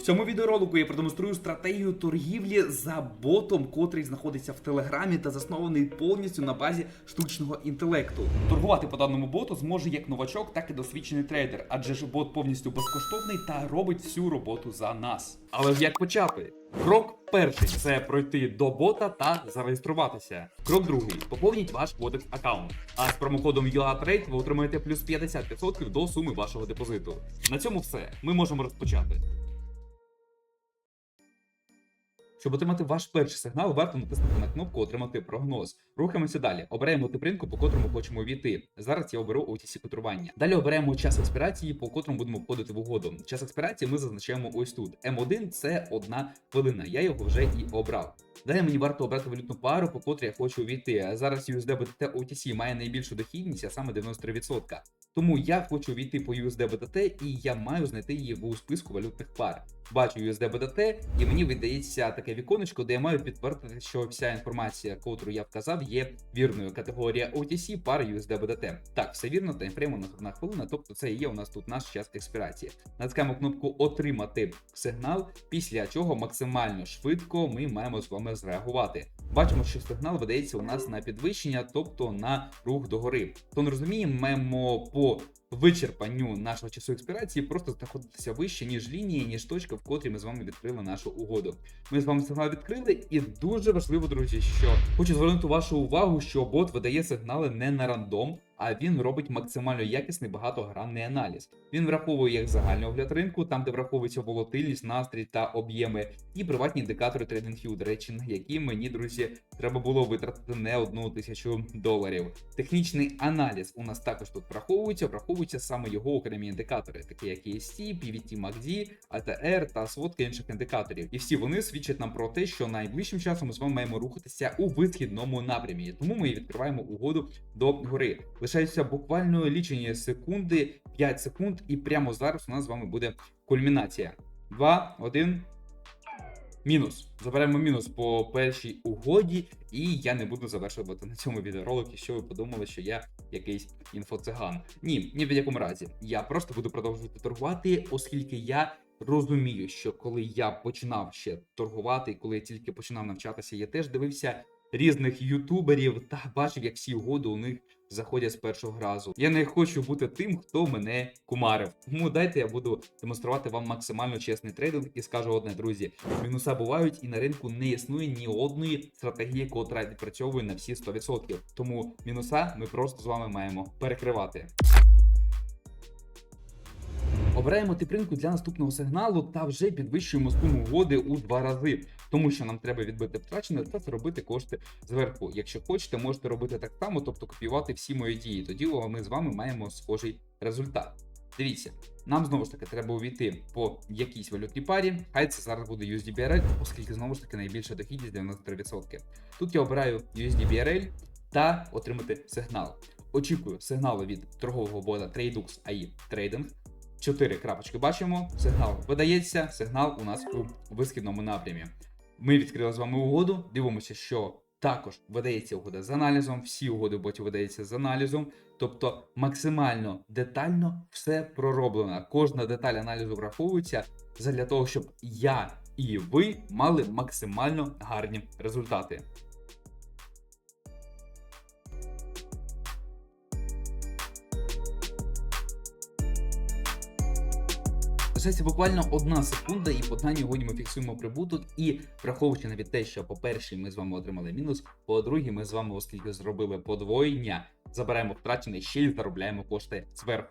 В цьому відеоролику я продемонструю стратегію торгівлі за ботом, котрий знаходиться в телеграмі та заснований повністю на базі штучного інтелекту. Торгувати по даному боту зможе як новачок, так і досвідчений трейдер, адже ж бот повністю безкоштовний та робить всю роботу за нас. Але ж як почати? Крок перший це пройти до бота та зареєструватися. Крок другий поповніть ваш Codex аккаунт. А з промокодом UATRADE ви отримаєте плюс 50% до суми вашого депозиту. На цьому все. Ми можемо розпочати. Щоб отримати ваш перший сигнал, варто натиснути на кнопку Отримати прогноз. Рухаємося далі. Обираємо тип ринку, по котрому хочемо війти. Зараз я оберу OTC котрування. Далі оберемо час експірації, по котрому будемо входити в угоду. Час експірації ми зазначаємо ось тут. М1 це одна хвилина. Я його вже і обрав. Далі мені варто обрати валютну пару, по котрій я хочу увійти. Зараз USD OTC має найбільшу дохідність, а саме 93%. Тому я хочу війти по USD BTT і я маю знайти її у списку валютних пар. Бачу USD BTT, і мені видається таке віконечко, де я маю підтвердити, що вся інформація, котру я вказав, є вірною. Категорія OTC, пара USD BTT. Так, все вірно, таймфрейм у нас одна хвилина, тобто це є у нас тут наш час експірації. Натискаємо кнопку Отримати сигнал, після чого максимально швидко ми маємо з вами зреагувати. Бачимо, що сигнал видається у нас на підвищення, тобто на рух догори. Хто не розуміє, маємо по вичерпанню нашого часу експірації просто знаходитися вище, ніж лінії, ніж точка, в котрій ми з вами відкрили нашу угоду. Ми з вами сигнал відкрили, і дуже важливо, друзі, що хочу звернути вашу увагу, що бот видає сигнали не на рандом. А він робить максимально якісний багатогранний аналіз. Він враховує як загальний огляд ринку, там де враховується волатильність, настрій та об'єми, і приватні індикатори TradingView, до речі, на які мені, друзі, треба було витратити не одну тисячу доларів. Технічний аналіз у нас також тут враховується, враховуються саме його окремі індикатори, такі як EST, PVT MACD, ATR та сводка інших індикаторів. І всі вони свідчать нам про те, що найближчим часом ми з вами маємо рухатися у висхідному напрямі. Тому ми відкриваємо угоду до гори. Лишаються буквально лічені секунди, 5 секунд, і прямо зараз у нас з вами буде кульмінація. 2, 1. Мінус. Заберемо мінус по першій угоді, і я не буду завершувати на цьому відеоролику, що ви подумали, що я якийсь інфоциган. Ні, ні в якому разі. Я просто буду продовжувати торгувати, оскільки я розумію, що коли я починав ще торгувати, коли я тільки починав навчатися, я теж дивився різних ютуберів та бачив, як всі угоди у них заходять з першого разу. Я не хочу бути тим, хто мене кумарив. Тому дайте я буду демонструвати вам максимально чесний трейдинг і скажу одне, друзі: мінуса бувають, і на ринку не існує ні одної стратегії, котра відпрацьовує на всі 100%. Тому мінуса ми просто з вами маємо перекривати. Обираємо тип ринку для наступного сигналу та вже підвищуємо суму угоди у два рази, тому що нам треба відбити втрачене та заробити кошти зверху. Якщо хочете, можете робити так само, тобто копіювати всі мої дії. Тоді ми з вами маємо схожий результат. Дивіться, нам знову ж таки треба увійти по якійсь валютній парі. Хай це зараз буде USDBRL, оскільки знову ж таки найбільша дохідність 93%. Тут я обираю USDBRL та отримати сигнал. Очікую сигналу від торгового бота Tradux AI Trading. Чотири крапочки бачимо. Сигнал видається, сигнал у нас у висхідному напрямі. Ми відкрили з вами угоду. Дивимося, що також видається угода з аналізом. Всі угоди в боті видаються з аналізом. Тобто максимально детально все пророблено. Кожна деталь аналізу враховується для того, щоб я і ви мали максимально гарні результати. Лишається буквально одна секунда, і по даній годі ми фіксуємо прибуток. І враховуючи навіть те, що по першій ми з вами отримали мінус, по другій ми з вами, оскільки зробили подвоєння, забираємо втрачене ще й заробляємо кошти зверху.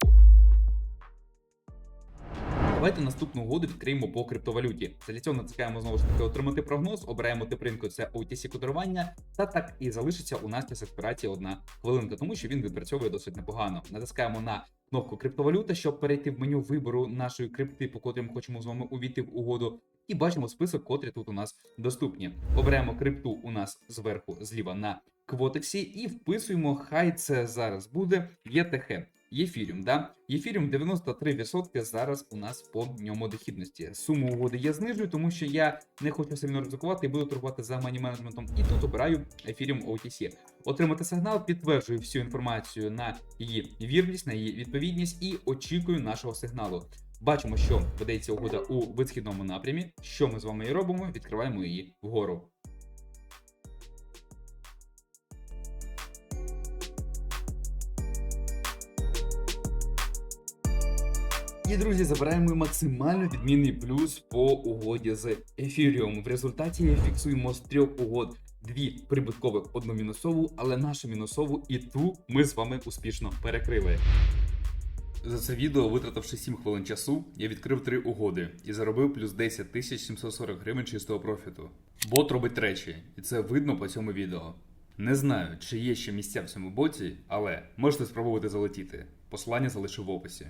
Давайте наступну угоду відкриємо по криптовалюті. Для цього натискаємо знову ж таки отримати прогноз, обираємо тип ринку, це OTC кодування, та так і залишиться у нас час експірації одна хвилинка, тому що він відпрацьовує досить непогано. Натискаємо на кнопку криптовалюта, щоб перейти в меню вибору нашої крипти, по котрій ми хочемо з вами увійти в угоду. І бачимо список, котрі тут у нас доступні. Обираємо крипту у нас зверху зліва на квотексі і вписуємо, хай це зараз буде ETH. Єфіріум, да? Єфіріум 93% зараз у нас по ньому дохідності. Суму угоди я знижую, тому що я не хочу сильно ризикувати і буду торгувати за мані менеджментом. І тут обираю Ethereum OTC. Отримати сигнал, підтверджую всю інформацію на її вірність, на її відповідність і очікую нашого сигналу. Бачимо, що ведеться угода у висхідному напрямі. Що ми з вами і робимо? Відкриваємо її вгору. І друзі, забираємо максимально відмінний плюс по угоді з Ethereum. В результаті фіксуємо з трьох угод дві прибуткових, одну мінусову, але нашу мінусову і ту ми з вами успішно перекрили. За це відео, витративши 7 хвилин часу, я відкрив три угоди і заробив плюс 10 тисяч 740 гривень чистого профіту. Бот робить речі, і це видно по цьому відео. Не знаю, чи є ще місця в цьому боті, але можете спробувати залетіти. Посилання залишу в описі.